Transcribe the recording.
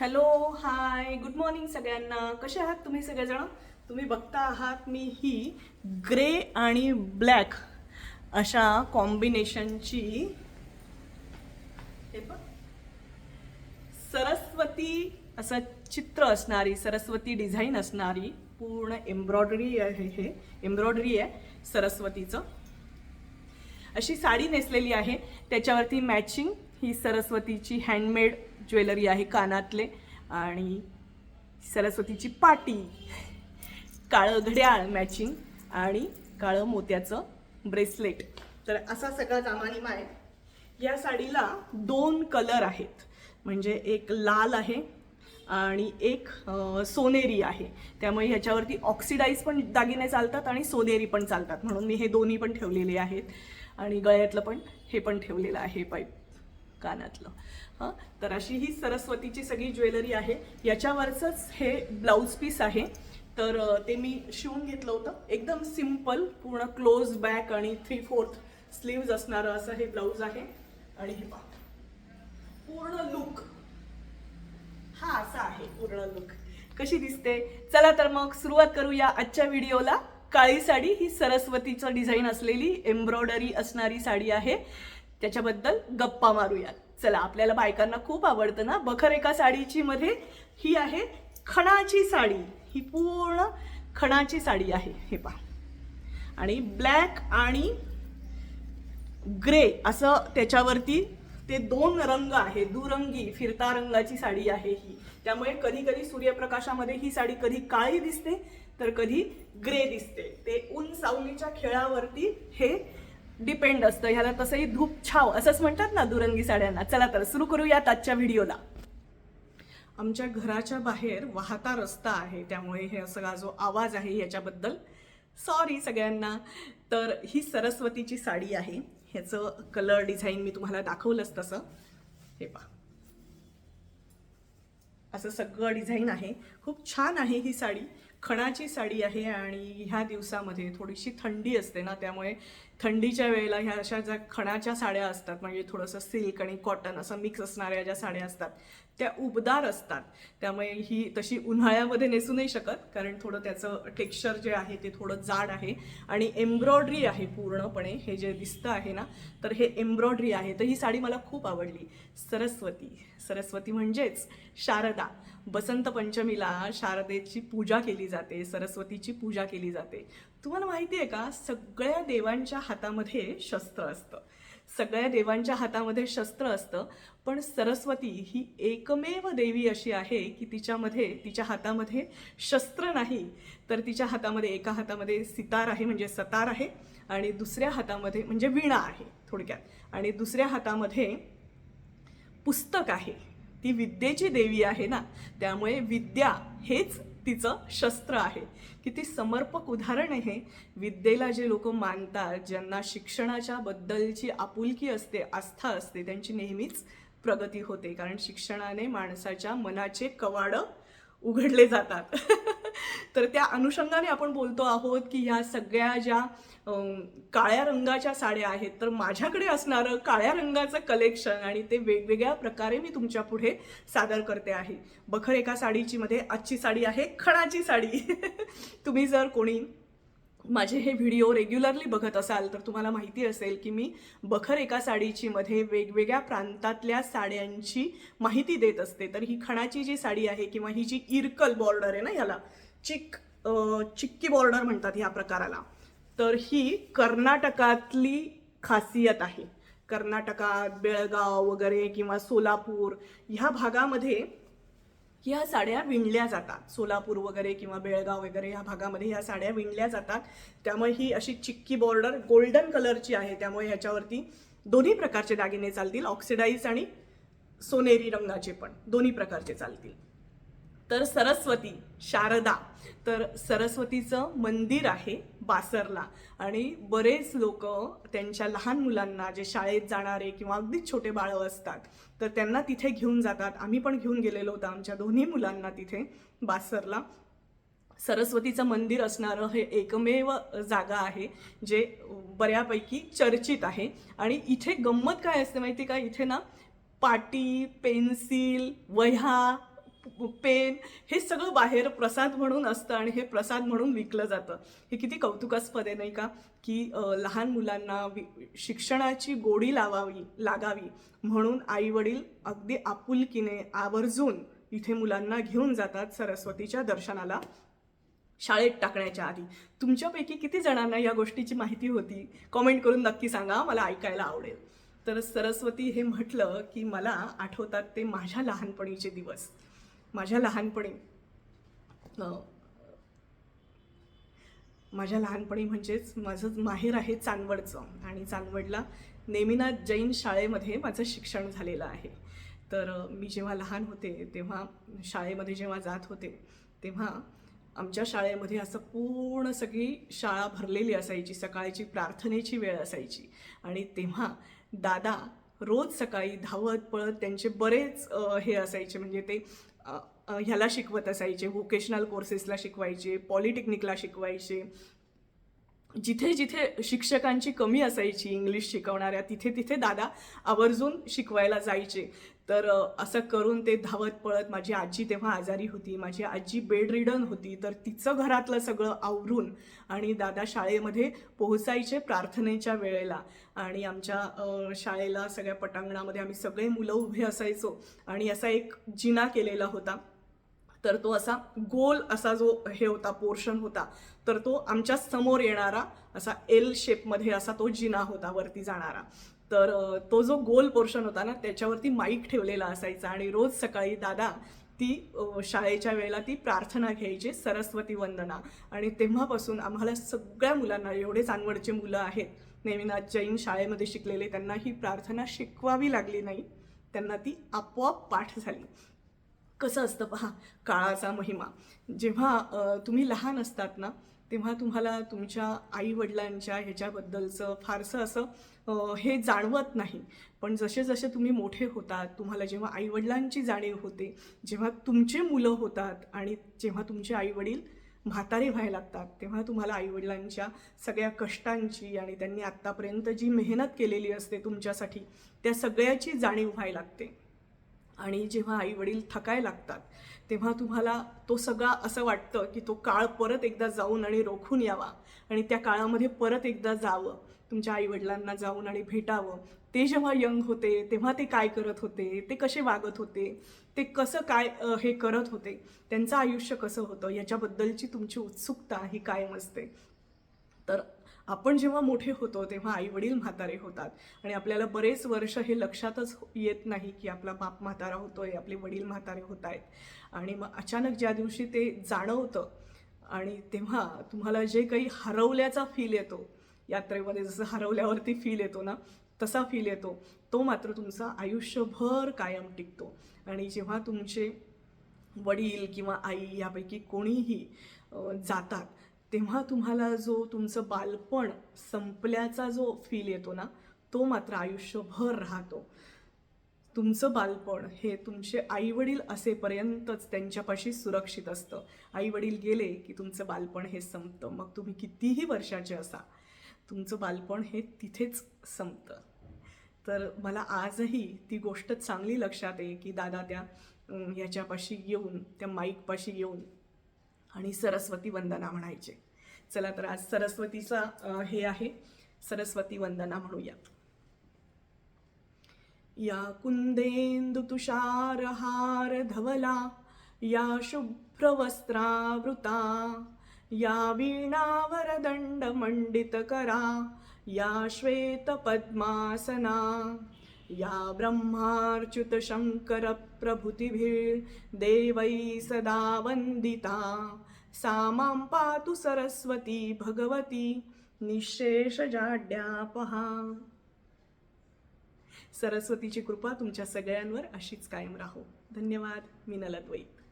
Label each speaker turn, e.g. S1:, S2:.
S1: Hello hi good morning सगळ्यांना. कसे आहात तुम्ही सगळेजण? तुम्ही बघता आहात मी ही ग्रे आणि ब्लॅक अशा कॉम्बिनेशनची हे बघ सरस्वती असं चित्र असणारी सरस्वती डिझाईन असणारी पूर्ण एम्ब्रॉयडरी आहे हे. एम्ब्रॉयडरी आहे सरस्वतीचं. अशी साडी नेसलेली आहे. त्याच्यावरती मॅचिंग ही सरस्वतीची हँडमेड ज्वेलरी आहे कानातले आणि सरस्वतीची पाटी काळं घड्याळ मॅचिंग आणि काळं मोत्याचं ब्रेसलेट तर असा सगळा जामानिमा आहे या साडीला दोन कलर आहेत. म्हणजे एक लाल आहे आणि एक सोनेरी आहे. त्यामुळे ह्याच्यावरती ऑक्सिडाईज पण दागिने चालतात आणि सोनेरी पण चालतात. म्हणून मी हे दोन्ही पण ठेवलेले आहेत. आणि गळ्यातलं पण हे पण ठेवलेलं आहे पाईप. कानातलं. हां? तर अशी ही सरस्वतीची सगळी ज्वेलरी आहे. याच्यावरचंच हे ब्लाऊज पीस आहे. तर ते मी शिवून घेतलं होतं. एकदम सिंपल पूर्ण क्लोज बॅक आणि थ्री फोर्थ स्लीव्ज असणारं असं हे ब्लाऊज आहे. आणि हे पूर्ण लुक. हा असा आहे पूर्ण लुक. कशी दिसते? चला तर मग सुरुवात करूया आजच्या व्हिडिओला. काळी साडी ही सरस्वतीचं डिझाईन असलेली एम्ब्रॉयडरी असणारी साडी आहे. त्याच्याबद्दल गप्पा मारूयात. चला आपल्याला बायकांना खूप आवडतं ना? बखर एका साडीची मध्ये ही आहे खणाची साडी. ही पूर्ण खणाची साडी आहे. हे पहा. आणि ब्लॅक आणि ग्रे असं त्याच्यावरती ते दोन रंग आहे दुरंगी फिरता रंगाची साडी आहे ही. त्यामुळे कधी कधी सूर्यप्रकाशामध्ये ही साडी कधी काळी दिसते तर कधी ग्रे दिसते. ते ऊन सावलीच्या खेळावरती हे डिपेंड असतं. ह्याला तसंही धूप छाव असंच म्हणतात ना दुरंगी साड्यांना. चला तर सुरू करूयात आजच्या व्हिडिओला. आमच्या घराच्या बाहेर वाहता रस्ता आहे त्यामुळे हे सगळा जो आवाज आहे याच्याबद्दल सॉरी सगळ्यांना. तर ही सरस्वतीची साडी आहे. ह्याचं कलर डिझाईन मी तुम्हाला दाखवलंच तसं. हे पहा. असं सगळं डिझाईन आहे. खूप छान आहे ही साडी. खणाची साडी आहे आणि ह्या दिवसामध्ये थोडीशी थंडी असते ना त्यामुळे थंडीच्या वेळेला ह्या अशा ज्या खणाच्या साड्या असतात म्हणजे थोडंसं सिल्क आणि कॉटन असं मिक्स असणाऱ्या ज्या साड्या असतात त्या उबदार असतात. त्यामुळे ही तशी उन्हाळ्यामध्ये नेसू नाही शकत कारण थोडं त्याचं टेक्स्चर जे आहे ते थोडं जाड आहे आणि एम्ब्रॉयडरी आहे पूर्णपणे हे जे दिसतं आहे ना तर हे एम्ब्रॉयडरी आहे. तर ही साडी मला खूप आवडली. सरस्वती. सरस्वती म्हणजेच शारदा. बसंत पंचमीला शारदेची पूजा केली जाते सरस्वतीची पूजा केली जाते. तुम्हाला माहिती आहे का सगळ्या देवांच्या हातामध्ये शस्त्र असतं. सगळ्या देवांच्या हातामध्ये शस्त्र असतं पण सरस्वती ही एकमेव देवी अशी आहे की तिच्यामध्ये तिच्या हातामध्ये शस्त्र नाही. तर तिच्या हातामध्ये एका हातामध्ये सितार आहे म्हणजे सतार आहे आणि दुसऱ्या हातामध्ये म्हणजे वीणा आहे थोडक्यात. आणि दुसऱ्या हातामध्ये पुस्तक आहे. ती विद्येची देवी आहे ना. त्यामुळे विद्या हेच तिचं शस्त्र आहे. किती समर्पक उदाहरण आहे विद्येला जे लोक मानतात ज्यांना शिक्षणाच्या बद्दलची आपुलकी असते आस्था असते त्यांची नेहमीच प्रगती होते. कारण शिक्षणाने माणसाच्या मनाचे कवाडं उघडले जातात. तर त्या अनुषंगाने आपण बोलतो आहोत की ह्या सगळ्या ज्या काळ्या रंगाच्या साड्या आहेत तर माझ्याकडे असणारं काळ्या रंगाचं कलेक्शन आणि ते वेगवेगळ्या प्रकारे मी तुमच्यापुढे सादर करते आहे. बखर एका साडीची मध्ये आजची साडी आहे खणाची साडी. तुम्ही जर कोणी माझे हे व्हिडिओ रेग्युलरली बघत असाल तर तुम्हाला माहिती असेल की मी बखर एका साडीची मध्ये वेगवेगळ्या प्रांतातल्या साड्यांची माहिती देत असते. तर ही खणाची जी साडी आहे किंवा ही जी इरकल बॉर्डर आहे ना याला चिक चिक्की बॉर्डर म्हणतात ह्या प्रकाराला तर ही कर्नाटकातली खासियत आहे. कर्नाटकात बेळगाव वगैरे किंवा सोलापूर ह्या भागामध्ये ह्या साड्या विणल्या जातात. सोलापूर वगैरे किंवा बेळगाव वगैरे ह्या भागामध्ये ह्या साड्या विणल्या जातात. त्यामुळे ही अशी चिक्की बॉर्डर गोल्डन कलरची आहे. त्यामुळे ह्याच्यावरती दोन्ही प्रकारचे दागिने चालतील. ऑक्सिडाईज आणि सोनेरी रंगाचे पण दोन्ही प्रकारचे चालतील. तर सरस्वती शारदा. तर सरस्वतीचं मंदिर आहे बासरला. आणि बरेच लोक त्यांच्या लहान मुलांना जे शाळेत जाणारे किंवा अगदीच छोटे बाळं असतात तर त्यांना तिथे घेऊन जातात. आम्ही पण घेऊन गेलेलो होतो आमच्या दोन्ही मुलांना तिथे बासरला. सरस्वतीचं मंदिर असणारं हे एकमेव जागा आहे जे बऱ्यापैकी चर्चित आहे. आणि इथे गंमत काय असते माहिती का? इथे ना पाटी पेन्सिल वह्या पेन हे सगळं बाहेर प्रसाद म्हणून असतं आणि हे प्रसाद म्हणून विकलं जातं. हे किती कौतुकास्पद आहे नाही का? की लहान मुलांना वि- शिक्षणाची गोडी लावावी लागावी म्हणून आई वडील अगदी आपुलकीने आवर्जून इथे मुलांना घेऊन जातात सरस्वतीच्या दर्शनाला शाळेत टाकण्याच्या आधी. तुमच्यापैकी किती जणांना या गोष्टीची माहिती होती? कॉमेंट करून नक्की सांगा मला ऐकायला आवडेल. तर सरस्वती हे म्हटलं की मला आठवतात ते माझ्या लहानपणीचे दिवस. माझ्या लहानपणी माझ्या लहानपणी म्हणजेच माझं माहेर आहे चांदवडचं आणि चांदवडला नेमिनाथ जैन शाळेमध्ये माझं शिक्षण झालेलं आहे. तर मी जेव्हा लहान होते तेव्हा शाळेमध्ये जेव्हा जात होते तेव्हा आमच्या शाळेमध्ये असं पूर्ण सगळी शाळा भरलेली असायची. सकाळची प्रार्थनेची वेळ असायची. आणि तेव्हा दादा रोज सकाळी धावत पळत त्यांचे बरेच हे असायचे. म्हणजे ते ह्याला शिकवत असायचे व्होकेशनल कोर्सेसला शिकवायचे पॉलिटेक्निकला शिकवायचे. जिथे जिथे शिक्षकांची कमी असायची इंग्लिश शिकवणाऱ्या तिथे तिथे दादा आवर्जून शिकवायला जायचे. तर असं करून ते धावत पळत माझी आजी तेव्हा आजारी होती. माझी आजी बेड रिडन होती. तर तिचं घरातलं सगळं आवरून आणि दादा शाळेमध्ये पोहोचायचे प्रार्थनेच्या वेळेला. आणि आमच्या शाळेला सगळ्या पटांगणामध्ये आम्ही सगळे मुलं उभे असायचो आणि असा एक जिना केलेला होता. तर तो असा गोल असा जो हे होता पोर्शन होता तर तो आमच्यासमोर येणारा असा एल शेपमध्ये असा तो जिना होता वरती जाणारा. तर तो जो गोल पोर्शन होता ना त्याच्यावरती माईक ठेवलेला असायचा आणि रोज सकाळी दादा ती शाळेच्या वेळेला ती प्रार्थना घ्यायची सरस्वती वंदना. आणि तेव्हापासून आम्हाला सगळ्या मुलांना एवढे चांदवडचे मुलं आहेत. नेमिनाथ जैन शाळेमध्ये शिकलेले त्यांना ही प्रार्थना शिकवावी लागली नाही. त्यांना ती आपोआप पाठ झाली. कसं असतं पहा काळाचा महिमा. जेव्हा तुम्ही लहान असतात ना तेव्हा तुम्हाला तुमच्या आईवडिलांच्या ह्याच्याबद्दलचं फारसं असं हे जाणवत नाही. पण जसे जसे तुम्ही मोठे होतात तुम्हाला जेव्हा आईवडिलांची जाणीव होते जेव्हा तुमचे मुलं होतात आणि जेव्हा तुमचे आईवडील म्हातारे व्हायला लागतात तेव्हा तुम्हाला आईवडिलांच्या सगळ्या कष्टांची आणि त्यांनी आत्तापर्यंत जी मेहनत केलेली असते तुमच्यासाठी त्या सगळ्याची जाणीव व्हायला लागते. आणि जेव्हा आईवडील थकाय लागतात तेव्हा तुम्हाला तो सगळा असं वाटतं की तो काळ परत एकदा जाऊन आणि रोखून यावा आणि त्या काळामध्ये परत एकदा जावं. तुमच्या आईवडिलांना जाऊन आणि भेटावं. ते जेव्हा यंग होते तेव्हा ते काय करत होते ते कसे वागत होते ते कसं काय हे करत होते त्यांचं आयुष्य कसं होतं याच्याबद्दलची तुमची उत्सुकता ही कायम असते. तर आपण जेव्हा मोठे होतो तेव्हा आईवडील म्हातारे होतात. आणि आपल्याला बरेच वर्ष हे लक्षातच येत नाही की आपला बाप म्हातारा होतोय आपले वडील म्हातारे होत आहेत. आणि मग अचानक ज्या दिवशी ते जाणवतं आणि तेव्हा तुम्हाला जे काही हरवल्याचा फील येतो यात्रेमध्ये जसं हरवल्यावरती फील येतो ना तसा फील येतो. तो मात्र तुमचा आयुष्यभर कायम टिकतो. आणि जेव्हा तुमचे वडील किंवा आई यापैकी कोणीही जातात तेव्हा तुम्हाला जो तुमचं बालपण संपल्याचा जो फील येतो ना तो मात्र आयुष्यभर राहतो. तुमचं बालपण हे तुमचे आईवडील असेपर्यंतच त्यांच्यापाशी सुरक्षित असतं. आईवडील गेले की तुमचं बालपण हे संपतं. मग तुम्ही कितीही वर्षाचे असा तुमचं बालपण हे तिथेच संपतं. तर मला आजही ती गोष्ट चांगली लक्षात आहे की दादा त्या ह्याच्यापाशी याच्यापाशी येऊन त्या माईकपाशी येऊन आणि सरस्वती वंदना म्हणायचे. चला तर आज सरस्वतीचा हे आहे. सरस्वती वंदना म्हणूया. या कुंदेंदु तुषारहार धवला या शुभ्रवस्त्रावृता या वीणावरदंड मंडित करा या श्वेत पद्मासना या ब्रह्मार्च्युत शंकर प्रभृतिभिर्देवै सदा वंदिता सा मां पातु सरस्वती भगवती निशेष जाड्यापहा सरस्वतीची कृपा तुमच्या सगळ्यांवर अशीच कायम राहो. धन्यवाद मी नलद्वैत